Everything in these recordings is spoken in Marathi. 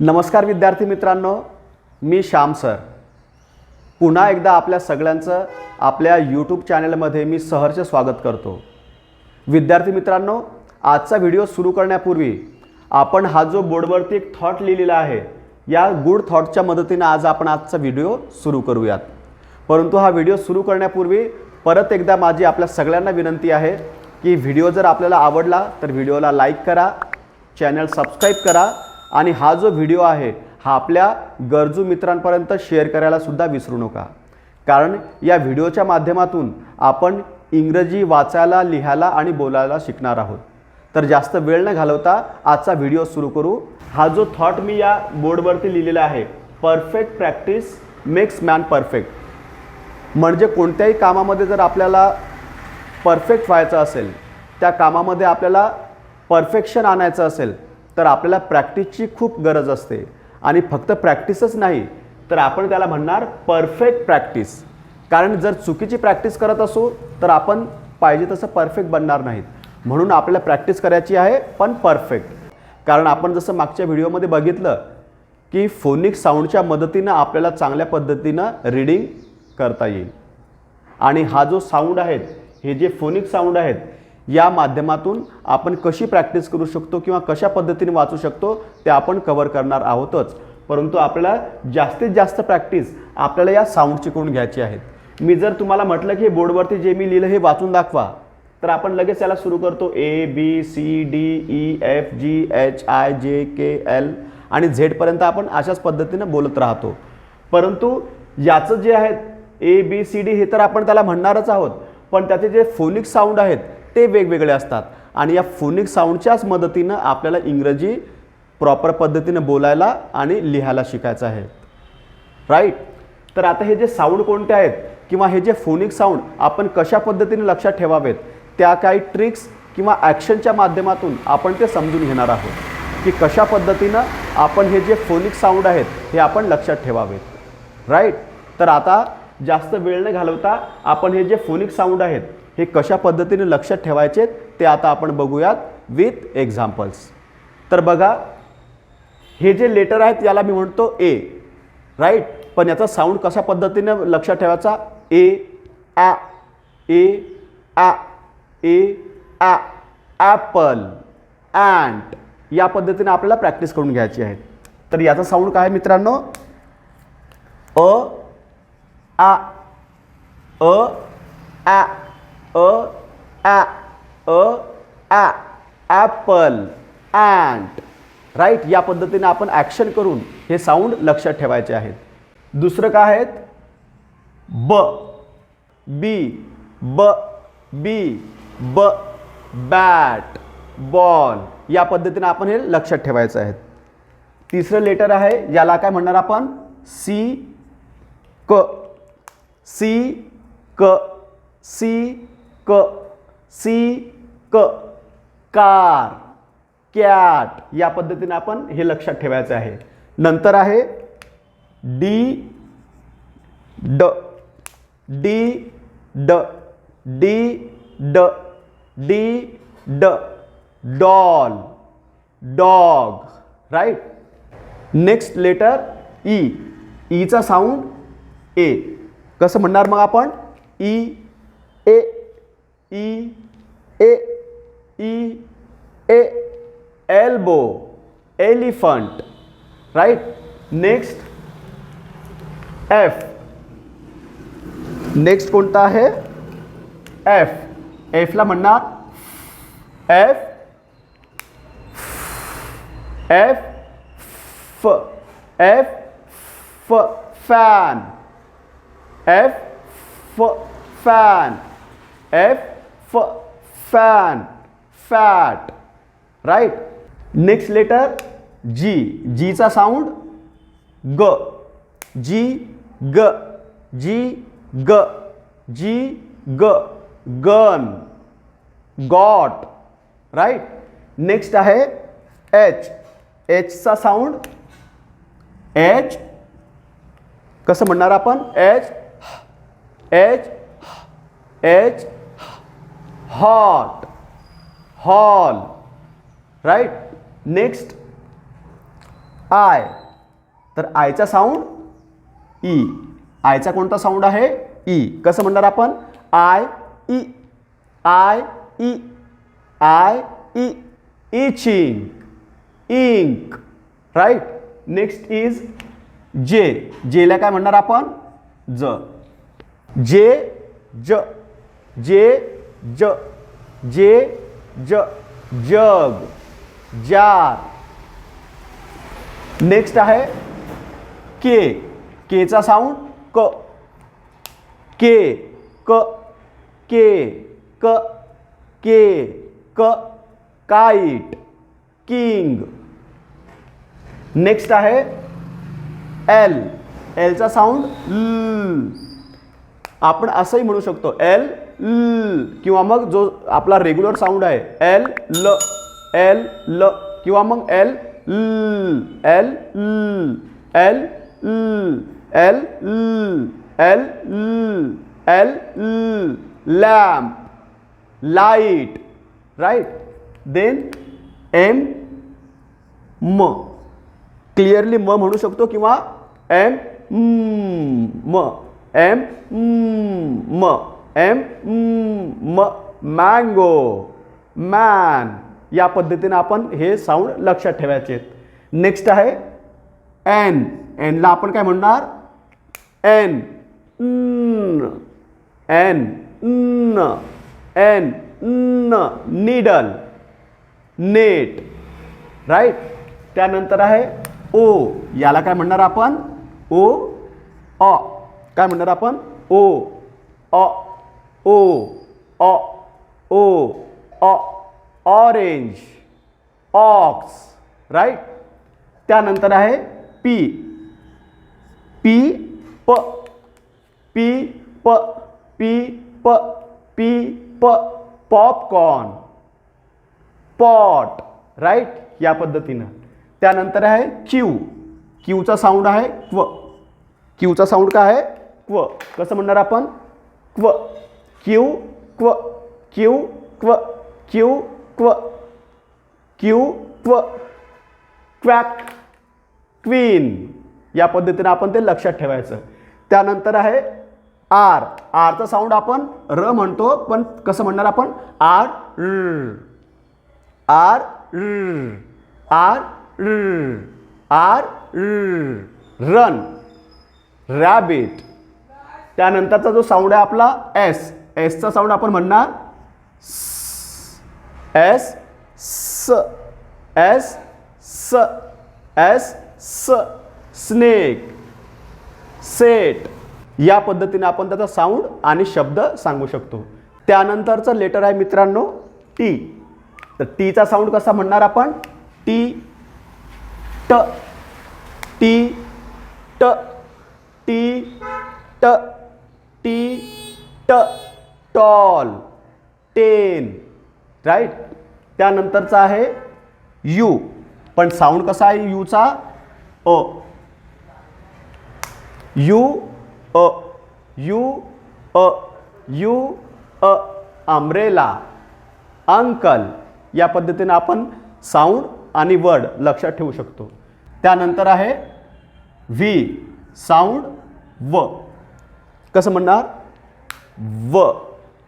नमस्कार विद्यार्थी मित्रांनो मी श्याम सर. पुन्हा एकदा आपल्या सगळ्यांचं आपल्या यूट्यूब चॅनलमध्ये मी सहर्ष स्वागत करतो. विद्यार्थी मित्रांनो आजचा व्हिडिओ सुरू करण्यापूर्वी आपण हा जो बोर्डवरती एक थॉट लिहिलेला आहे या गुड थॉटच्या मदतीनं आज आपण आजचा व्हिडिओ सुरू करूयात. परंतु हा व्हिडिओ सुरू करण्यापूर्वी परत एकदा माझी आपल्या सगळ्यांना विनंती आहे की व्हिडिओ जर आपल्याला आवडला तर व्हिडिओला लाईक करा चॅनल सबस्क्राईब करा आणि हा जो व्हिडिओ आहे हा आपल्या गरजू मित्रांपर्यंत शेअर करायला सुद्धा विसरू नका. कारण या व्हिडिओच्या माध्यमातून आपण इंग्रजी वाचायला लिहायला आणि बोलायला शिकणार आहोत. तर जास्त वेळ न घालवता आजचा व्हिडिओ सुरू करू. हा जो थॉट मी या बोर्डवरती लिहिलेला आहे perfect practice makes man perfect म्हणजे कोणत्याही कामामध्ये जर आपल्याला परफेक्ट व्हायचं असेल त्या कामामध्ये आपल्याला परफेक्शन आणायचं असेल तर आपल्याला प्रॅक्टिसची खूप गरज असते. आणि फक्त प्रॅक्टिसच नाही तर आपण त्याला म्हणणार परफेक्ट प्रॅक्टिस. कारण जर चुकीची प्रॅक्टिस करत असू तर आपण पाहिजे तसं परफेक्ट बनणार नाहीत. म्हणून आपल्याला प्रॅक्टिस करायची आहे पण परफेक्ट. कारण आपण जसं मागच्या व्हिडिओमध्ये बघितलं की फोनिक साऊंडच्या मदतीनं आपल्याला चांगल्या पद्धतीनं रीडिंग करता येईल. आणि हा जो साऊंड आहेत हे जे फोनिक साऊंड आहेत या माध्यमातून आपण कशी प्रॅक्टिस करू शकतो किंवा कशा पद्धतीने वाचू शकतो ते आपण कवर करणार आहोतच. परंतु आपल्याला जास्तीत जास्त प्रॅक्टिस आपल्याला या साऊंडची करून घ्यायची आहेत मी जर तुम्हाला म्हटलं की बोर्डवरती जे मी लिहिलं हे वाचून दाखवा. तर आपण लगेच याला सुरू करतो. A B C D E F G H I J K L आणि झेडपर्यंत आपण अशाच पद्धतीनं बोलत राहतो. परंतु याचं जे आहेत ए बी सी डी हे तर आपण त्याला म्हणणारच आहोत. पण त्याचे जे फोनिक साऊंड आहेत ते वेगवेगळे असतात. आणि या फोनिक साऊंडच्याच मदतीनं आपल्याला इंग्रजी प्रॉपर पद्धतीनं बोलायला आणि लिहायला शिकायचं आहे. राईट तर आता हे जे साऊंड कोणते आहेत? किंवा हे जे फोनिक साऊंड आपण कशा पद्धतीने लक्षात ठेवावेत? त्या काही ट्रिक्स किंवा ॲक्शनच्या माध्यमातून आपण ते समजून घेणार आहोत. की कशा पद्धतीनं आपण हे जे फोनिक साऊंड आहेत हे आपण लक्षात ठेवावेत. राईट तर आता जास्त वेळ न घालवता आपण हे जे फोनिक साऊंड आहेत हे कशा पद्धतीने लक्षात ठेवायचे ते आता आपण बघूयात विथ एक्झाम्पल्स तर बघा हे जे लेटर आहेत याला मी म्हणतो ए राईट पण याचा साऊंड कशा पद्धतीने लक्षात ठेवायचा? ए आ ए आ ए आ ॲपल अँट या पद्धतीने आपल्याला प्रॅक्टिस करून घ्यायची आहे. तर याचा साऊंड काय मित्रांनो? अ आ अ आ अ ॲ अ ॲ ॲपल अँट राईट या पद्धतीने आपण ॲक्शन करून हे साऊंड लक्षात ठेवायचे आहेत. दुसरं काय आहेत? ब. बी ब. बी ब. बॅट. बॉल. या पद्धतीने आपण हे लक्षात ठेवायचं आहे तिसरं लेटर आहे याला काय म्हणणार आपण? सी. क. सी. क. सी. क सी क कार कॅट या पद्धतीने आपण हे लक्षात ठेवायचं आहे. नंतर आहे डी ड डी ड डी ड डी ड doll dog right? Next letter E. Icha sound ए. कसं म्हणणार मग आपण? ई ए ई ए ई ए elbow elephant right next F next कोणता आहे एफ़ एफला म्हणणार एफ़ एफ़ फ एफ़ फ फॅन एफ़ फ फॅन एफ़ फ fan fat right next letter G जीचा साऊंड ग जी ग जी ग जी ग गन गॉट राईट नेक्स्ट आहे एच एचचा साऊंड एच कसं म्हणणार आपण? H H H hot hall right next I तर आयचा साऊंड ई आयचा कोणता साऊंड आहे? ई कसं म्हणणार आपण? आय ई आय ई I E itching ink right next is J जेला काय म्हणणार आपण? ज जे ज जे ज, जे, ज, जग, जार। नेक्स्ट आहे के केचा साऊंड क. के क के क के क काईट किंग नेक्स्ट आहे एल एलचा साऊंड ल आपण असंही म्हणू शकतो एल ल किंवा मग जो आपला रेग्युलर साऊंड आहे एल ल एल ल किंवा मग एल ल एल ल एल ल एल ल एल ल एल ल lamp light right then M म क्लिअरली म म्हणू शकतो किंवा एम म एम म एम म मँगो मॅन या पद्धतीने आपण हे साऊंड लक्षात ठेवायचे आहेत. नेक्स्ट आहे एन एनला आपण काय म्हणणार? N N N needle net right त्यानंतर आहे ओ याला काय म्हणणार आपण? ओ अ काय म्हणणार आपण? ओ अ ओ अ ओ अ ऑरेंज ऑक्स राईट त्यानंतर आहे पी पी प पी प पी प पी प पॉपकॉर्न पॉट राईट या पद्धतीनं. त्यानंतर आहे क्यू क्यूचा साऊंड आहे क्व क्यूचा साऊंड काय आहे? क्व. कसं म्हणणार आपण? क्व. क्यू क्व. क्यू क्व. क्यू क्व. क्यू क्व. Quack queen. या पद्धतीने आपण ते लक्षात ठेवायचं. त्यानंतर आहे आर. आरचा साऊंड आपण र म्हणतो पण कसं म्हणणार आपण? R R R R run. Rabbit. त्यानंतरचा जो साऊंड आहे आपला एस एसचा साऊंड आपण म्हणणार एस स एस स एस स स्नेक सेट या पद्धतीने आपण त्याचा साऊंड आणि शब्द सांगू शकतो. त्यानंतरचं लेटर आहे मित्रांनो टी तर टीचा साऊंड कसा म्हणणार आपण? टी ट टी ट टी ट टी ट टॉल टेन राईट त्यानंतरचा आहे यू. पण साऊंड कसा आहे यूचा? अ. यू अ. यू अ. यू अ. अम्ब्रेला अंकल या पद्धतीने आपण साऊंड आणि वर्ड लक्षात ठेवू शकतो. त्यानंतर आहे व्ही साऊंड व कसं म्हणणार? व.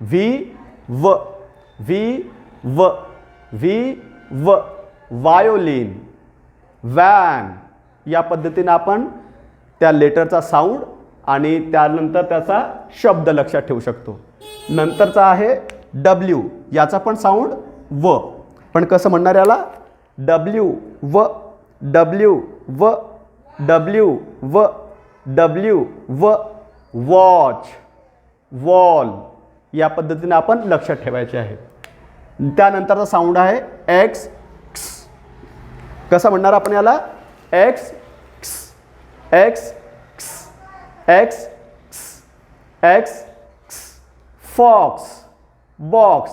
व्ही व. व्ही व. व्ही व. वायोलिन वॅन या पद्धतीनं आपण त्या लेटरचा साऊंड आणि त्यानंतर त्याचा शब्द लक्षात ठेवू शकतो. नंतरचा आहे डब्ल्यू याचा पण साऊंड व. पण कसं म्हणणार याला? डब्ल्यू व. डब्ल्यू व. डब्ल्यू व. डब्ल्यू व. वॉच वॉल या पद्धतीने आपण लक्षात ठेवायचे आहे. त्यानंतरचा साऊंड आहे एक्स कसं म्हणणार आपण याला? X X X X fox box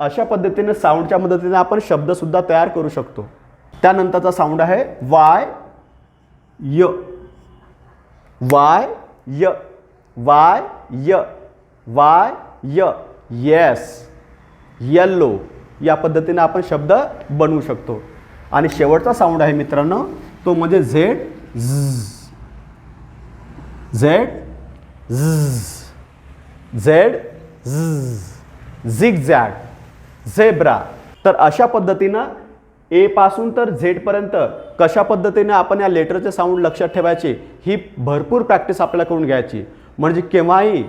अशा पद्धतीने साऊंडच्या मदतीने आपण शब्दसुद्धा तयार करू शकतो. त्यानंतरचा साऊंड आहे वाय य वाय य वाय य वाय य येस येल्लो या पद्धतीने आपण शब्द बनवू शकतो. आणि शेवटचा साऊंड आहे मित्रांनो तो म्हणजे Z Z Z zig zag zebra तर अशा पद्धतीनं ए पासून तर झेडपर्यंत कशा पद्धतीने आपण या लेटरचे साऊंड लक्षात ठेवायचे ही भरपूर प्रॅक्टिस आपल्याला करून घ्यायची. म्हणजे केव्हाही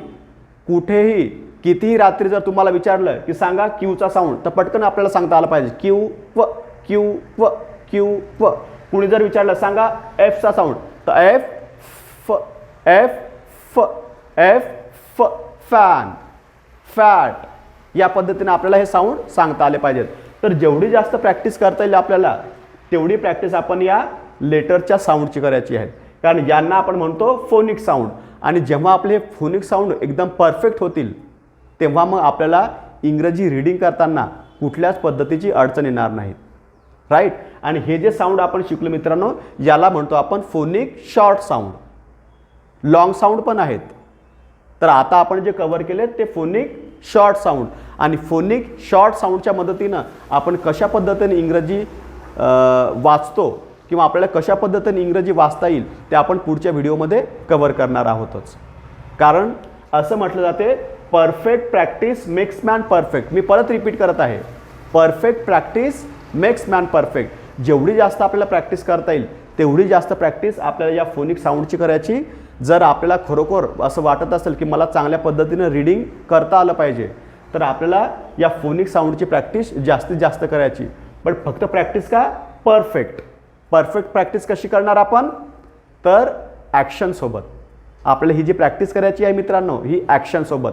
कुठेही कितीही रात्री जर तुम्हाला विचारलं की सांगा क्यूचा साऊंड तर पटकन आपल्याला सांगता आलं पाहिजे. क्यू व क्यू व क्यू व. कुणी जर विचारलं सांगा एफचा साऊंड तर एफ फ एफ फ एफ फ फॅन फॅट. या पद्धतीने आपल्याला हे साऊंड सांगता आले पाहिजेत. तर जेवढी जास्त प्रॅक्टिस करता येईल आपल्याला तेवढी प्रॅक्टिस आपण या लेटरच्या साऊंडची करायची आहे. कारण यांना आपण म्हणतो फोनिक साऊंड आणि जेव्हा आपले फोनिक साऊंड एकदम परफेक्ट होतील तेव्हा मग आपल्याला इंग्रजी रीडिंग करताना कुठल्याच पद्धतीची अडचण येणार नाहीत राईट आणि हे जे साऊंड आपण शिकलो मित्रांनो याला म्हणतो आपण phonic short sound long sound पण आहेत. तर आता आपण जे कवर केले ते फोनिक शॉर्ट साऊंड आणि फोनिक शॉर्ट साऊंडच्या मदतीनं आपण कशा पद्धतीने इंग्रजी वाचतो किंवा आपल्याला कशा पद्धतीने इंग्रजी वाचता येईल ते आपण पुढच्या व्हिडिओमध्ये कवर करणार आहोतच. कारण असं म्हटलं जाते perfect practice makes man perfect मी परत रिपीट करत आहे. Perfect practice makes man perfect जेवढी जास्त आपल्याला प्रॅक्टिस करता येईल तेवढी जास्त प्रॅक्टिस आपल्याला या फोनिक साऊंडची करायची. जर आपल्याला खरोखर असं वाटत असेल की मला चांगल्या पद्धतीनं रीडिंग करता आलं पाहिजे तर आपल्याला या फोनिक साऊंडची प्रॅक्टिस जास्तीत जास्त करायची. पण फक्त प्रॅक्टिस का? परफेक्ट परफेक्ट प्रॅक्टिस कशी करणार आपण? तर ॲक्शनसोबत आपल्याला ही जी प्रॅक्टिस करायची आहे मित्रांनो ही ॲक्शनसोबत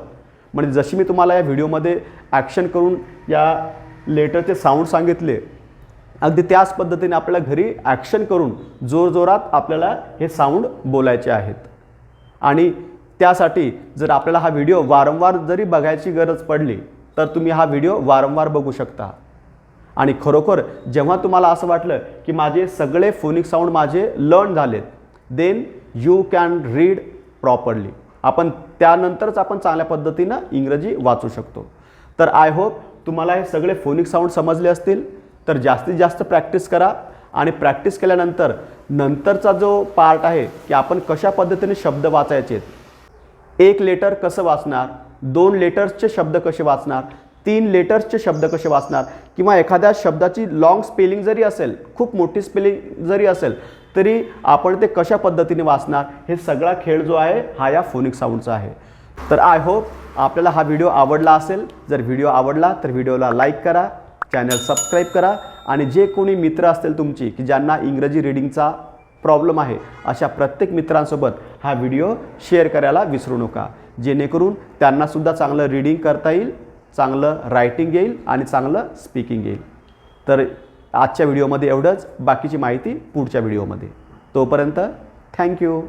म्हणजे जशी मी तुम्हाला या व्हिडिओमध्ये ॲक्शन करून या लेटरचे साऊंड सांगितले अगदी त्याच पद्धतीने आपल्याला घरी ॲक्शन करून जोरजोरात आपल्याला हे साऊंड बोलायचे आहेत. आणि त्यासाठी जर आपल्याला हा व्हिडिओ वारंवार जरी बघायची गरज पडली तर तुम्ही हा व्हिडिओ वारंवार बघू शकता. आणि खरोखर जेव्हा तुम्हाला असं वाटलं की माझे सगळे फोनिक साऊंड माझे लर्न झालेत then you can read properly आपण त्यानंतरच आपण चांगल्या पद्धतीनं इंग्रजी वाचू शकतो. तर आय होप तुम्हाला हे सगळे फोनिक साऊंड समजले असतील. तर जास्तीत जास्त प्रॅक्टिस करा आणि प्रॅक्टिस केल्यानंतर नंतरचा जो पार्ट आहे की आपण कशा पद्धतीने शब्द वाचायचे आहेत एक लेटर कसं वाचणार दोन लेटर्सचे शब्द कसे वाचणार तीन लेटर्सचे शब्द कसे वाचणार? किंवा एखाद्या शब्दाची लॉंग स्पेलिंग जरी असेल खूप मोठी स्पेलिंग जरी असेल तरी आपण ते कशा पद्धतीने वाचणार? हे सगळा खेळ जो आहे हा या फोनिक साऊंडचा आहे. तर आय होप आपल्याला हा व्हिडिओ आवडला असेल. जर व्हिडिओ आवडला तर व्हिडिओला लाईक करा चॅनल सबस्क्राईब करा आणि जे कोणी मित्र असतील तुमची की ज्यांना इंग्रजी रिडिंगचा प्रॉब्लेम आहे अशा प्रत्येक मित्रांसोबत हा व्हिडिओ शेअर करायला विसरू नका. जेणेकरून त्यांनासुद्धा चांगलं रीडिंग करता येईल चांगलं रायटिंग येईल आणि चांगलं स्पीकिंग येईल. तर आजच्या व्हिडिओमध्ये एवढंच. बाकीची माहिती पुढच्या व्हिडिओमध्ये तोपर्यंत थँक्यू